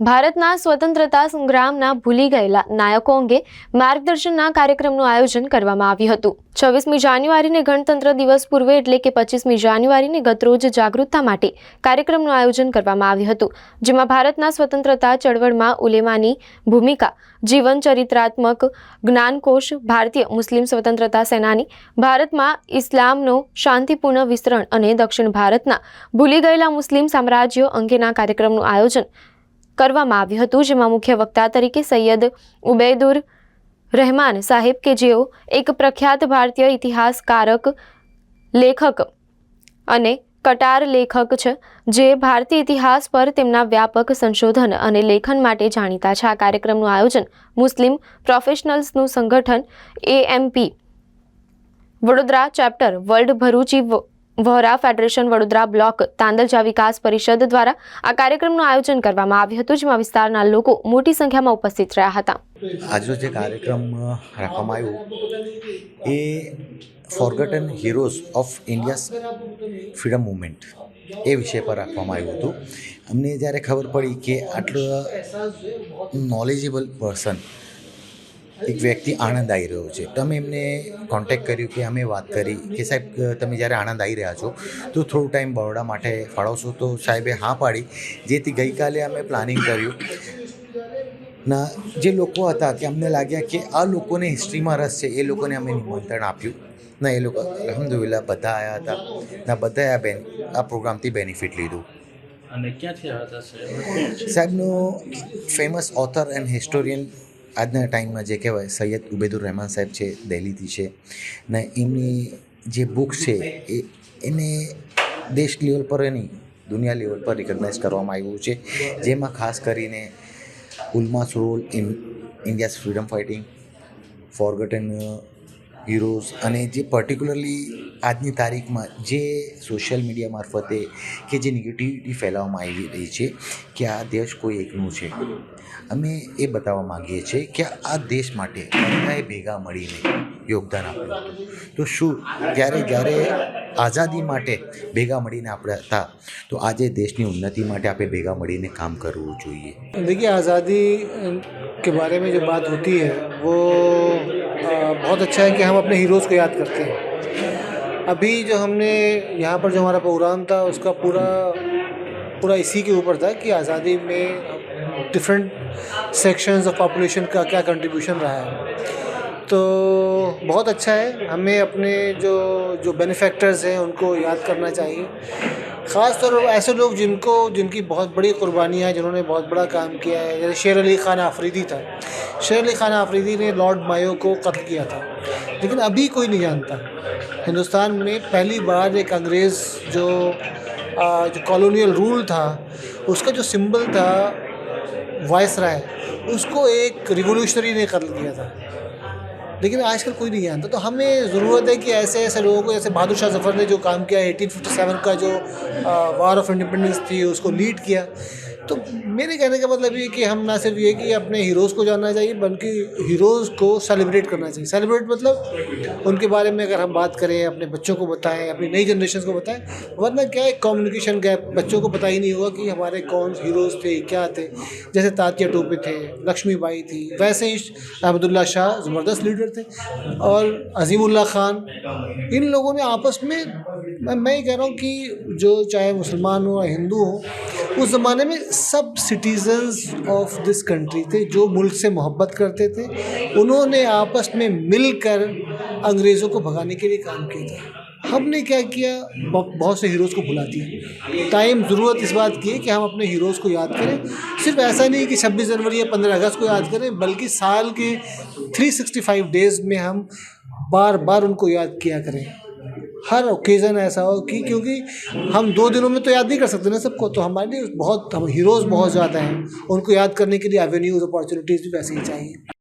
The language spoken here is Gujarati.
ભારતના સ્વતંત્રતા સંગ્રામના ભૂલી ગયેલા નાયકો અંગે માર્ગદર્શનના કાર્યક્રમનું આયોજન કરવામાં આવ્યું હતું. છવ્વીસમી જાન્યુઆરીને ગણતંત્ર દિવસ પૂર્વે એટલે કે પચીસમી જાન્યુઆરીને ગતરોજ જાગૃતતા માટે કાર્યક્રમનું આયોજન કરવામાં આવ્યું હતું, જેમાં ભારતના સ્વતંત્રતા ચળવળમાં ઉલેમાની ભૂમિકા, જીવન ચરિત્રાત્મક જ્ઞાનકોશ, ભારતીય મુસ્લિમ સ્વતંત્રતા સેનાની, ભારતમાં ઇસ્લામનો શાંતિપૂર્ણ વિસ્તરણ અને દક્ષિણ ભારતના ભૂલી ગયેલા મુસ્લિમ સામ્રાજ્યો અંગેના કાર્યક્રમનું આયોજન કરવામાં આવ્યું હતું, જેમાં મુખ્ય વક્તા તરીકે સૈયદ ઉબૈદુર રહેમાન સાહેબ કે જેઓ એક પ્રખ્યાત ભારતીય ઇતિહાસકારક લેખક અને કટાર લેખક છે, જે ભારતીય ઇતિહાસ પર તેમના વ્યાપક સંશોધન અને લેખન માટે જાણીતા છે. આ કાર્યક્રમનું આયોજન મુસ્લિમ પ્રોફેશનલ્સનું સંગઠન AMP Vadodara chapter world Bharuchi Vohra federation Vadodara block Tandalja Vikas Parishad દ્વારા આ કાર્યક્રમનું આયોજન કરવામાં આવ્યું હતું, જેમાં વિસ્તારના લોકો મોટી સંખ્યામાં ઉપસ્થિત રહ્યા હતા. આજનો જે કાર્યક્રમ રાખવામાં આવ્યો, એ forgotten heroes of India freedom movement એ વિષય પર રાખવામાં આવ્યું હતું. અમને જ્યારે ખબર પડી કે આટલો નોલેજેબલ પર્સન એક વ્યક્તિ આણંદ આવી રહ્યો છે. તમે એમને કોન્ટેક્ટ કર્યું કે અમે વાત કરી કે સાહેબ તમે જ્યારે આણંદ આવી રહ્યા છો તો થોડું ટાઈમ બરોડા માટે ફાળવશો? તો સાહેબે હા પાડી. જેથી ગઈકાલે અમે પ્લાનિંગ કર્યું. ના જે લોકો હતા કે અમને લાગ્યા કે આ લોકોને હિસ્ટ્રીમાં રસ છે એ લોકોને અમે નિમંત્રણ આપ્યું. ના એ લોકો અલહમદુલિલ્લાહ બધા આવ્યા હતા. ના બધાએ આ બેન આ પ્રોગ્રામથી બેનિફિટ લીધું. અને ક્યાંથી આવ્યા હતા સાહેબ? સાહેબનું ફેમસ ઓથર એન્ડ હિસ્ટોરિયન આજના ટાઈમમાં જે કહેવાય, સૈયદ ઉબેદુર રહેમાન સાહેબ છે, દિલ્હીથી છે, ને એમની જે બુક છે, એ એને દેશ લેવલ પર એની દુનિયા લેવલ પર રિકગ્નાઇઝ કરવામાં આવ્યું છે. જેમાં ખાસ કરીને ઉલ્માસ role in, India's freedom fighting, forgotten heroes અને જે પર્ટિક્યુલરલી આજની તારીખમાં જે સોશિયલ મીડિયા મારફતે કે જે નેગેટિવિટી ફેલાવવામાં આવી રહી છે કે આ દેશ કોઈ એકનું છે અમે એ બતાવવા માંગીએ છીએ કે આ દેશ માટે બધાએ ભેગા મળીને યોગદાન આપ્યું હતું તો શું ત્યારે જ્યારે આઝાદી માટે ભેગા મળીને આપણે હતા તો આજે દેશની ઉન્નતિ માટે આપણે ભેગા મળીને કામ કરવું જોઈએ देखिए आज़ादी के बारे में जो बात होती है वो بہت اچھا ہے کہ ہم اپنے ہیروز کو یاد کرتے ہیں۔ ابھی جو ہم نے یہاں پر جو ہمارا پروگرام تھا اس کا پورا پورا اسی کے اوپر تھا کہ آزادی میں ڈفرینٹ سیکشنز آف پاپولیشن کا کیا کنٹریبیوشن رہا ہے۔ تو بہت اچھا ہے۔ ہمیں اپنے جو جو بینیفیکٹرز ہیں ان کو یاد کرنا چاہیے۔ خاص طور پر ایسے لوگ جن کو، جن کی بہت بڑی قربانی ہے جنہوں نے بہت بڑا کام کیا ہے، جیسے شیر علی خان آفریدی تھا۔ شیر علی خان آفریدی نے لارڈ مایو کو قتل کیا تھا، لیکن ابھی کوئی نہیں جانتا۔ ہندوستان میں پہلی بار ایک انگریز جو جو کالونیل رول تھا، اس کا جو سمبل تھا وائس رائے اس کو ایک ریولوشنری نے قتل کیا تھا۔ लेकिन आजकल कोई नहीं जानता तो हमें ज़रूरत है कि ऐसे ऐसे लोगों को जैसे बहादुर शाह जफ़र ने जो काम किया 1857 का जो वार ऑफ इंडिपेंडेंस थी उसको लीड किया تو میرے کہنے کا مطلب یہ کہ ہم نہ صرف یہ کہ اپنے ہیروز کو جاننا چاہیے، بلکہ ہیروز کو سیلیبریٹ کرنا چاہیے۔ سیلیبریٹ مطلب ان کے بارے میں اگر ہم بات کریں، اپنے بچوں کو بتائیں، اپنی نئی جنریشن کو بتائیں، ورنہ کیا ہے کمیونیکیشن گیپ بچوں کو پتہ ہی نہیں ہوا کہ ہمارے کون ہیروز تھے، کیا تھے۔ جیسے تاتیہ ٹوپے تھے، لکشمی بائی تھی، ویسے ہی احمد اللہ شاہ زبردست لیڈر تھے۔ اور عظیم اللہ خان، ان لوگوں نے آپس میں میں یہ کہہ رہا ہوں کہ جو چاہے مسلمان ہوں یا ہندو ہوں اس زمانے میں سب سٹیزنز آف دس کنٹری تھے جو ملک سے محبت کرتے تھے، انہوں نے آپس میں مل کر انگریزوں کو بھگانے کے لیے کام کیا تھا۔ ہم نے کیا کیا؟ بہت سے ہیروز کو بھلا دیا۔ ٹائم ضرورت اس بات کی ہے کہ ہم اپنے ہیروز کو یاد کریں۔ صرف ایسا نہیں کہ چھبیس جنوری یا پندرہ اگست کو یاد کریں، بلکہ سال کے تھری سکسٹی فائیو ڈیز میں ہم بار بار ان کو یاد کیا کریں۔ हर ओकेज़न ऐसा हो कि क्योंकि हम दो दिनों में तो याद नहीं कर सकते ना सबको तो हमारे लिए बहुत हम हीरोज़ बहुत ज़्यादा हैं उनको याद करने के लिए एवेन्यूज़ अपॉर्चुनिटीज़ भी वैसे ही चाहिए